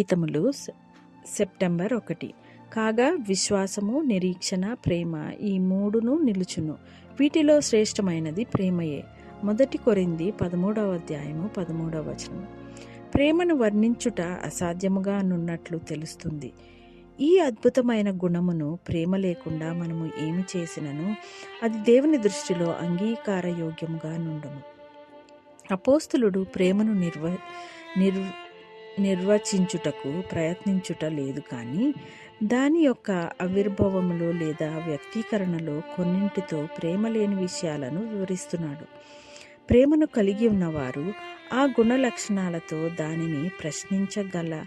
గీతములు September ఒకటి. కాగా విశ్వాసము నిరీక్షణ ప్రేమ ఈ మూడును నిలుచును. వీటిలో శ్రేష్టమైనది ప్రేమయే. మొదటి కొరింది పదమూడవ అధ్యాయము పదమూడవ వచనం ప్రేమను వర్ణించుట అసాధ్యముగా నున్నట్లు తెలుస్తుంది. ఈ అద్భుతమైన గుణమును ప్రేమ లేకుండా మనము ఏమి చేసినను? అది దేవుని దృష్టిలో అంగీకారయోగ్యముగా నుండును. అపోస్తులుడు ప్రేమను నిర్వ నిర్వ నిర్వచించుటకు ప్రయత్నించుట లేదు కానీ దాని యొక్క ఆవిర్భావములో లేదా వ్యక్తీకరణలో కొన్నింటితో ప్రేమ లేని విషయాలను వివరిస్తున్నాడు. ప్రేమను కలిగి ఉన్నవారు ఆ గుణ లక్షణాలతో దానిని ప్రశ్నించగల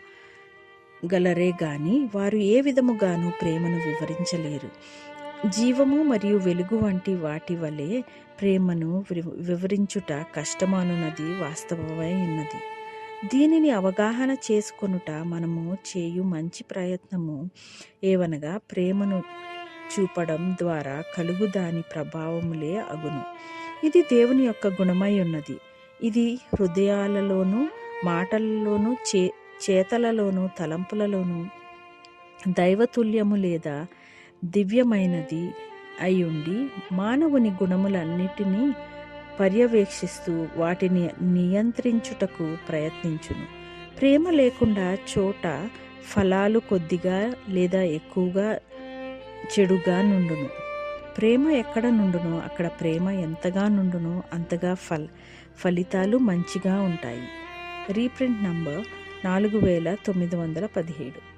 గలరే గాని వారు ఏ విధముగాను ప్రేమను వివరించలేరు. జీవము మరియు వెలుగు వంటి వాటి వలె ప్రేమను వివరించుట కష్టమనున్నది వాస్తవమై ఉన్నది. దీనిని అవగాహన చేసుకొనుట మనము చేయు మంచి ప్రయత్నము ఏవనగా ప్రేమను చూపడం ద్వారా కలుగు దాని ప్రభావములే అగును. ఇది దేవుని యొక్క గుణమై ఉన్నది. ఇది హృదయాలలోనూ మాటలలోనూ చే చేతలలోనూ తలంపులలోనూ దైవతుల్యము లేదా దివ్యమైనది అయ్యుండి మానవుని గుణములన్నిటినీ పర్యవేక్షిస్తూ వాటిని నియంత్రించుటకు ప్రయత్నించును. ప్రేమ లేకుండా చోట ఫలాలు కొద్దిగా లేదా ఎక్కువగా చెడుగా నుండును. ప్రేమ ఎక్కడ నుండునో అక్కడ ప్రేమ ఎంతగా నుండునో అంతగా ఫల్ ఫలితాలు మంచిగా ఉంటాయి. రీప్రింట్ నంబర్ నాలుగు వేల తొమ్మిది వందల పదిహేడు.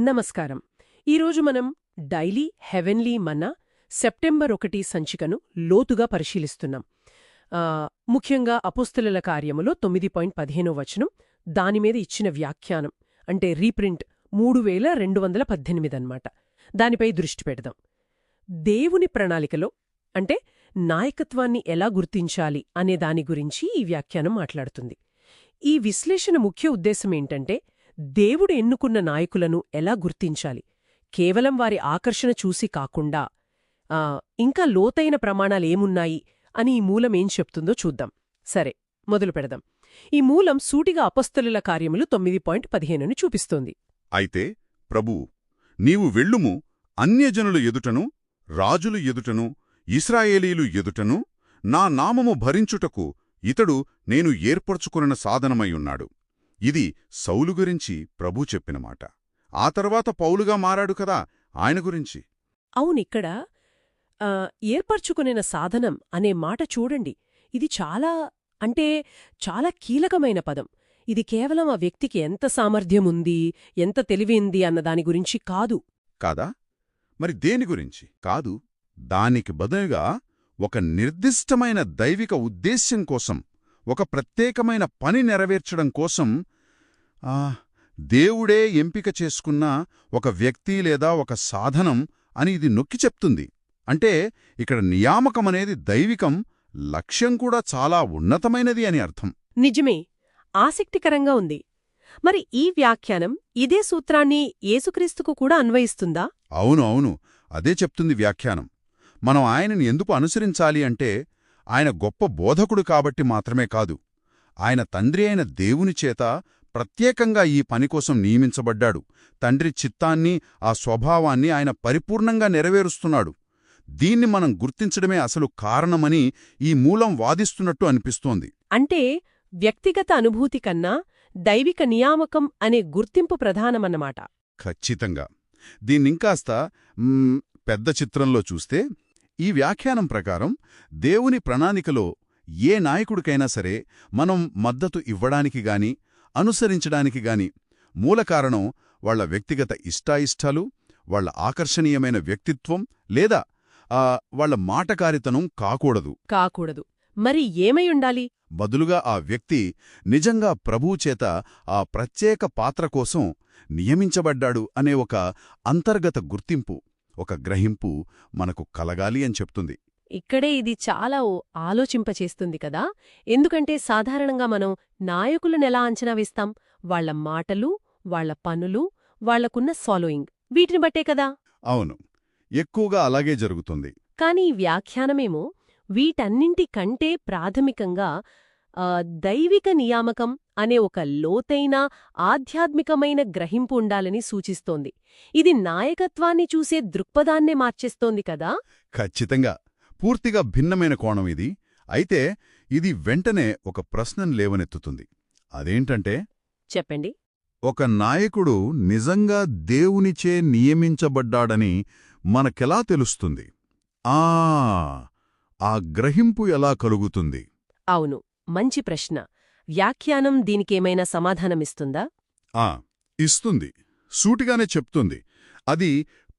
నమస్కారం. ఈరోజు మనం డైలీ హెవెన్లీ మన్నా సెప్టెంబర్ ఒకటి సంచికను లోతుగా పరిశీలిస్తున్నాం. ముఖ్యంగా అపుస్తుల కార్యములో తొమ్మిది పాయింట్ పదిహేనో వచనం దానిమీద ఇచ్చిన వ్యాఖ్యానం అంటే రీప్రింట్ మూడు వేల రెండు వందల పద్దెనిమిది అన్నమాట. దానిపై దృష్టి పెడదాం. దేవుని ప్రణాళికలో అంటే నాయకత్వాన్ని ఎలా గుర్తించాలి అనే దాని గురించి ఈ వ్యాఖ్యానం మాట్లాడుతుంది. ఈ విశ్లేషణ ముఖ్య ఉద్దేశం ఏంటంటే దేవుడు ఎన్నుకున్న నాయకులను ఎలా గుర్తించాలి? కేవలం వారి ఆకర్షణ చూసి కాకుండా ఇంకా లోతైన ప్రమాణాలేమున్నాయి అని ఈ మూలం ఏం చెప్తుందో చూద్దాం. సరే మొదలు పెడదాం. ఈ మూలం సూటిగా అపస్తులుల కార్యములు తొమ్మిది పాయింట్ పదిహేనును చూపిస్తోంది. అయితే ప్రభువు నీవు వెళ్ళుము అన్యజనుల ఎదుటను రాజులు ఎదుటను ఇస్రాయేలీలు ఎదుటను నా నామము భరించుటకు ఇతడు నేను ఏర్పరచుకొనిన సాధనమయ్యున్నాడు ఇది సౌలు గురించి ప్రభు చెప్పిన మాట. ఆ తర్వాత పౌలుగా మారాడు కదా ఆయన గురించి. అవునిక్కడ ఏర్పరచుకునిన సాధనం అనే మాట చూడండి. ఇది చాలా అంటే చాలా కీలకమైన పదం. ఇది కేవలం ఆ వ్యక్తికి ఎంత సామర్థ్యముంది ఎంత తెలివింది అన్న దాని గురించి కాదు. కాదా? మరి దేని గురించి? కాదు. దానికి బదులుగా ఒక నిర్దిష్టమైన దైవిక ఉద్దేశ్యం కోసం ఒక ప్రత్యేకమైన పని నెరవేర్చడం కోసం ఆ, దేవుడే ఎంపిక చేసుకున్న ఒక వ్యక్తి లేదా ఒక సాధనం అని ఇది నొక్కి చెప్తుంది. అంటే ఇక్కడ నియామకమనేది దైవికం లక్ష్యం కూడా చాలా ఉన్నతమైనది అని అర్థం. నిజమే. ఆసక్తికరంగా ఉంది. మరి ఈ వ్యాఖ్యానం ఇదే సూత్రాన్ని యేసుక్రీస్తుకు కూడా అన్వయిస్తుందా? అవును అవును అదే చెప్తుంది వ్యాఖ్యానం. మనం ఆయనని ఎందుకు అనుసరించాలి అంటే ఆయన గొప్ప బోధకుడు కాబట్టి మాత్రమే కాదు. ఆయన తండ్రి అయిన దేవుని చేత ప్రత్యేకంగా ఈ పనికోసం నియమించబడ్డాడు. తండ్రి చిత్తాన్ని ఆ స్వభావాన్ని ఆయన పరిపూర్ణంగా నెరవేరుస్తున్నాడు. దీన్ని మనం గుర్తించడమే అసలు కారణమని ఈ మూలం వాదిస్తున్నట్టు అనిపిస్తోంది. అంటే వ్యక్తిగత అనుభూతి కన్నా దైవిక నియామకం అనే గుర్తింపు ప్రధానమన్నమాట. ఖచ్చితంగా. దీన్నింకాస్త పెద్ద చిత్రంలో చూస్తే ఈ వ్యాఖ్యానం ప్రకారం దేవుని ప్రణాళికలో ఏ నాయకుడికైనా సరే మనం మద్దతు ఇవ్వడానికి గాని అనుసరించడానికి గాని మూల కారణం వాళ్ళ వ్యక్తిగత ఇష్టాయిష్టాలు వాళ్ళ ఆకర్షణీయమైన వ్యక్తిత్వం లేదా వాళ్ళ మాటకారితనం కాకూడదు. కాకూడదు. మరి ఏమై ఉండాలి బదులుగా ఆ వ్యక్తి నిజంగా ప్రభువు చేత ఆ ప్రత్యేక పాత్ర కోసం నియమించబడ్డాడు అనే ఒక అంతర్గత గుర్తింపు ఒక గ్రహింపు మనకు కలగాలి అని చెప్తుంది. ఇక్కడే ఇది చాలా ఓ ఆలోచింపచేస్తుంది కదా? ఎందుకంటే సాధారణంగా మనం నాయకులనెలా అంచనా వేస్తాం? వాళ్ళ మాటలు వాళ్ళ పనులు వాళ్ళకున్న ఫాలోయింగ్ వీటిని బట్టే కదా? అవును. ఎక్కువగా అలాగే జరుగుతుంది. కాని ఈ వ్యాఖ్యానమేమో వీటన్నింటి కంటే ప్రాథమికంగా దైవిక నియామకం అనే ఒక లోతైన ఆధ్యాత్మికమైన గ్రహింపు ఉండాలని సూచిస్తోంది. ఇది నాయకత్వాన్ని చూసే దృక్పథాన్నే మార్చేస్తోంది కదా? ఖచ్చితంగా. పూర్తిగా భిన్నమైన కోణం ఇది. అయితే ఇది వెంటనే ఒక ప్రశ్నను లేవనెత్తుతుంది. అదేంటంటే చెప్పండి. ఒక నాయకుడు నిజంగా దేవునిచే నియమించబడ్డాడని మనకెలా తెలుస్తుంది? ఆ ఆ గ్రహింపు ఎలా కలుగుతుంది? అవును మంచి ప్రశ్న. వ్యాఖ్యానం దీనికేమైనా సమాధానమిస్తుందా? ఆ ఇస్తుంది. సూటిగానే చెప్తుంది. అది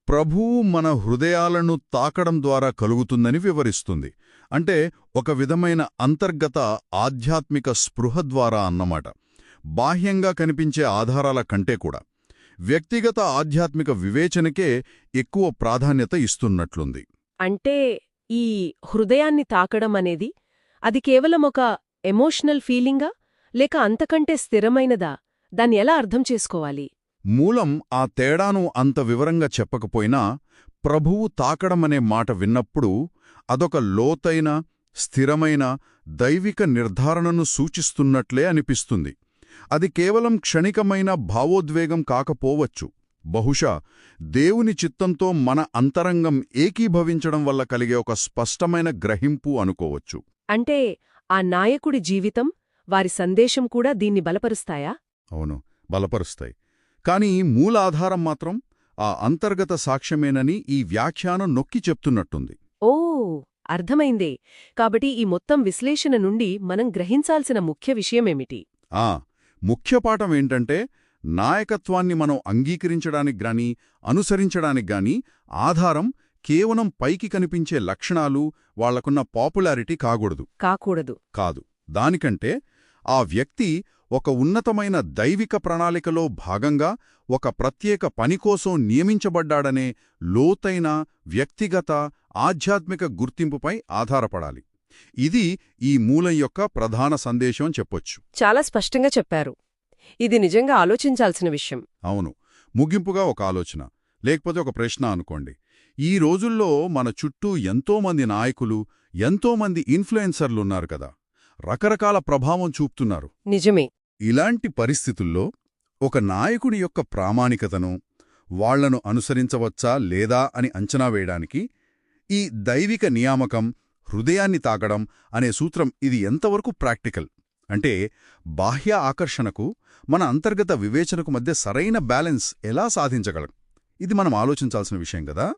ప్రభువు మన హృదయాలను తాకడం ద్వారా కలుగుతుందని వివరిస్తుంది. అంటే ఒక విధమైన అంతర్గత ఆధ్యాత్మిక స్పృహ ద్వారా అన్నమాట. బాహ్యంగా కనిపించే ఆధారాల కంటే కూడా. వ్యక్తిగత ఆధ్యాత్మిక వివేచనకే ఎక్కువ ప్రాధాన్యత ఇస్తున్నట్లుంది. అంటే ఈ హృదయాన్ని తాకడం అనేది అది కేవలం ఒక ఎమోషనల్ ఫీలింగా లేక అంతకంటే స్థిరమైనదా? దాన్ని ఎలా అర్థం చేసుకోవాలి? మూలం ఆ తేడాను అంత వివరంగా చెప్పకపోయినా ప్రభువు తాకడమనే మాట విన్నప్పుడు అదొక లోతైన స్థిరమైన దైవిక నిర్ధారణను సూచిస్తున్నట్లే అనిపిస్తుంది. అది కేవలం క్షణికమైన భావోద్వేగం కాకపోవచ్చు. బహుశా దేవుని చిత్తంతో మన అంతరంగం ఏకీభవించడం వల్ల కలిగే ఒక స్పష్టమైన గ్రహింపు అనుకోవచ్చు. అంటే ఆ నాయకుడి జీవితం వారి సందేశం కూడా దీన్ని బలపరుస్తాయా? అవును బలపరుస్తాయి. కాని మూలాధారం మాత్రం ఆ అంతర్గత సాక్ష్యమేనని ఈ వ్యాఖ్యానం నొక్కి చెప్తున్నట్టుంది. ఓ అర్థమైందే. కాబట్టి ఈ మొత్తం విశ్లేషణ నుండి మనం గ్రహించాల్సిన ముఖ్య విషయమేమిటి? ఆ ముఖ్యపాఠం ఏంటంటే నాయకత్వాన్ని మనం అంగీకరించడానికి గాని అనుసరించడానికి గాని ఆధారం కేవలం పైకి కనిపించే లక్షణాలు వాళ్ళకున్న పాపులారిటీ కాకూడదు. కాకూడదు. కాదు. దానికంటే ఆ వ్యక్తి ఒక ఉన్నతమైన దైవిక ప్రణాళికలో భాగంగా ఒక ప్రత్యేక పని కోసం నియమించబడ్డాడనే లోతైన వ్యక్తిగత ఆధ్యాత్మిక గుర్తింపుపై ఆధారపడాలి. ఇది ఈ మూలం యొక్క ప్రధాన సందేశం చెప్పొచ్చు. చాలా స్పష్టంగా చెప్పారు. ఇది నిజంగా ఆలోచించాల్సిన విషయం. అవును. ముగింపుగా ఒక ఆలోచన లేకపోతే ఒక ప్రశ్న అనుకోండి. ఈ రోజుల్లో మన చుట్టూ ఎంతోమంది నాయకులు ఎంతోమంది ఇన్ఫ్లుయెన్సర్లున్నారు కదా. రకరకాల ప్రభావం చూపుతున్నారు. నిజమే. ఇలాంటి పరిస్థితుల్లో ఒక నాయకుడి యొక్క ప్రామాణికతను వాళ్ళను అనుసరించవచ్చా లేదా అని అంచనా వేయడానికి ఈ దైవిక నియామకం హృదయాన్ని తాకడం అనే సూత్రం ఇది ఎంతవరకు ప్రాక్టికల్? అంటే బాహ్య ఆకర్షణకు మన అంతర్గత వివేచనకు మధ్య సరైన బ్యాలెన్స్ ఎలా సాధించగలం? ఇది మనం ఆలోచించాల్సిన విషయం కదా?